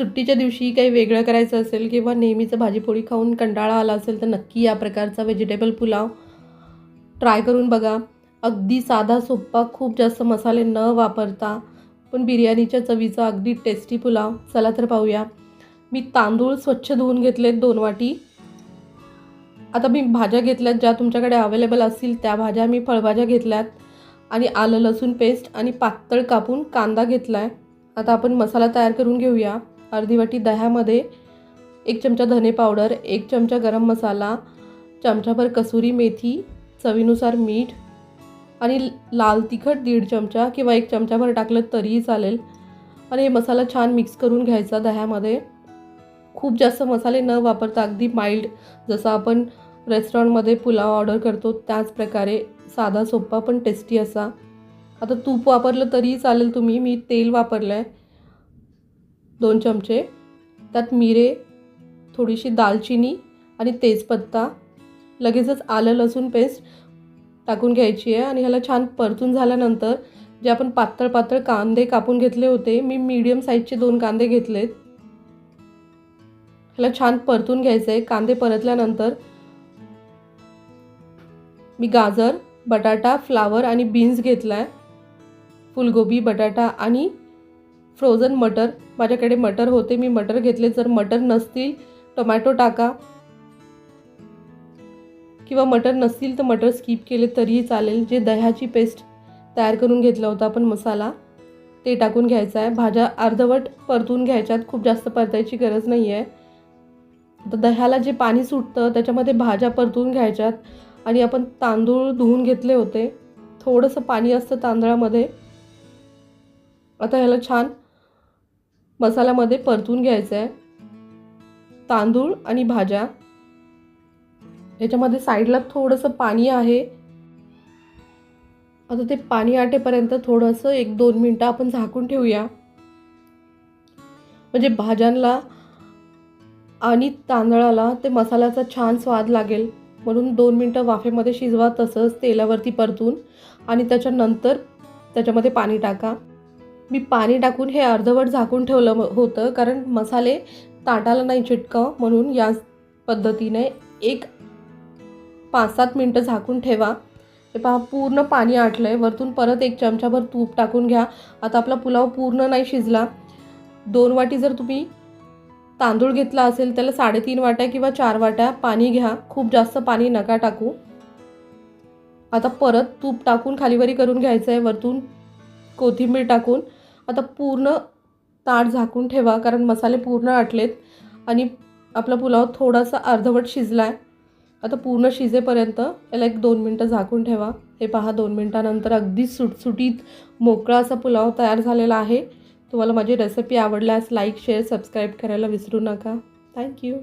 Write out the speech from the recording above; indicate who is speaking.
Speaker 1: सुट्टीच्या दिवशी काही वेगळं करायचं असेल किंवा नेहमीचं भाजीपोळी खाऊन कंटाळा आला असेल तर नक्की या प्रकारचा व्हेजिटेबल पुलाव ट्राय करून बघा. अगदी साधा सोप्पा खूप जास्त मसाले न वापरता पण बिर्याणीच्या चवीचा अगदी टेस्टी पुलाव. चला तर पाहूया. मी तांदूळ स्वच्छ धुवून घेतलेत दोन वाटी. आता मी भाज्या घेतल्यात ज्या तुमच्याकडे अवेलेबल असतील त्या भाज्या मी फळभाज्या घेतल्यात आणि आलं लसूण पेस्ट आणि पातळ कापून कांदा घेतला आहे आता आपण मसाला तयार करून घेऊया. अर्धी वाटी दह्यामध्ये एक चमचा धने पावडर एक चमचा गरम मसाला चमचाभर कसुरी मेथी चवीनुसार मीठ आणि लाल तिखट दीड चमचा किंवा एक चमचाभर टाकलं तरीही चालेल. आणि हे मसाला छान मिक्स करून घ्यायचा दह्यामध्ये. खूप जास्त मसाले न वापरता अगदी माइल्ड जसं आपण रेस्टॉरंटमध्ये पुलाव ऑर्डर करतो त्याच प्रकारे साधा सोप्पा पण टेस्टी असा. आता तूप वापरलं तरीही चालेल तुम्ही. मी तेल वापरलं आहे दोन चमचे त्यात मिरे थोडीशी दालचिनी आणि तेजपत्ता. लगेचच आलं लसूण पेस्ट टाकून घ्यायची आहे आणि ह्याला छान परतून झाल्यानंतर जे आपण पातळ पातळ कांदे कापून घेतले होते मी मीडियम साईजचे दोन कांदे घेतलेत. ह्याला छान परतून घ्यायचं आहे कांदे परतल्यानंतर मी गाजर बटाटा फ्लावर आणि बीन्स घेतला आहे फुलगोबी बटाटा आणि फ्रोझन मटर. माझ्याकडे मटर होते मी मटर घेतले. जर मटर नसतील टोमॅटो टाका. किंवा मटर नसतील तर मटर स्किप केले तरीही चालेल. जे दह्याची पेस्ट तयार करून घेतला होता आपण मसाला ते टाकून घ्यायचा आहे. भाज्या अर्धवट परतून घ्यायच्यात. खूप जास्त परतायची गरज नाही आहे तर दह्याला जे पाणी सुटतं त्याच्यामध्ये भाज्या परतून घ्यायच्यात. आणि आपण तांदूळ धुवून घेतले होते. थोडंसं पाणी असतं तांदळामध्ये. आता ह्याला छान मसाल्यामध्ये परतून घ्यायचं आहे तांदूळ आणि भाज्या. याच्यामध्ये साईडला थोडंसं पाणी आहे. आता ते पाणी आटेपर्यंत थोडंसं एक दोन मिनटं आपण झाकून ठेवूया. म्हणजे भाज्यांना आणि तांदळाला ते मसाल्याचा छान स्वाद लागेल. म्हणून दोन मिनटं वाफेमध्ये शिजवा तसंच तेलावरती परतून आणि त्याच्यानंतर त्याच्यामध्ये पाणी टाका. मी पाणी टाकून हे अर्धवट झाकून ठेवलं होतं कारण मसाले ताटाला नाही चिटकाव म्हणून या पद्धतीने एक पाच सात मिनटं झाकून ठेवा. हे पहा पूर्ण पाणी आटलं आहे वरतून परत एक चमचाभर तूप टाकून घ्या. आता आपला पुलाव पूर्ण नाही शिजला. दोन वाटी जर तुम्ही तांदूळ घेतला असेल त्याला साडेतीन वाट्या किंवा चार वाट्या पाणी घ्या. खूप जास्त पाणी नका टाकू. आता परत तूप टाकून खालीवरी करून घ्यायचं आहे वरतून कोथिंबीर टाकून आता पूर्ण ताट झाकून ठेवा कारण मसाले पूर्ण आटलेत आणि आपला पुलाव थोडासा अर्धवट शिजला आहे आता पूर्ण शिजेपर्यंत याला एक दोन मिनटं झाकून ठेवा. हे पहा दोन मिनटानंतर अगदी सुटसुटीत मोकळा असा पुलाव तयार झालेला आहे. तुम्हाला माझी रेसिपी आवडल्यास लाईक शेअर सबस्क्राईब करायला विसरू नका. थँक्यू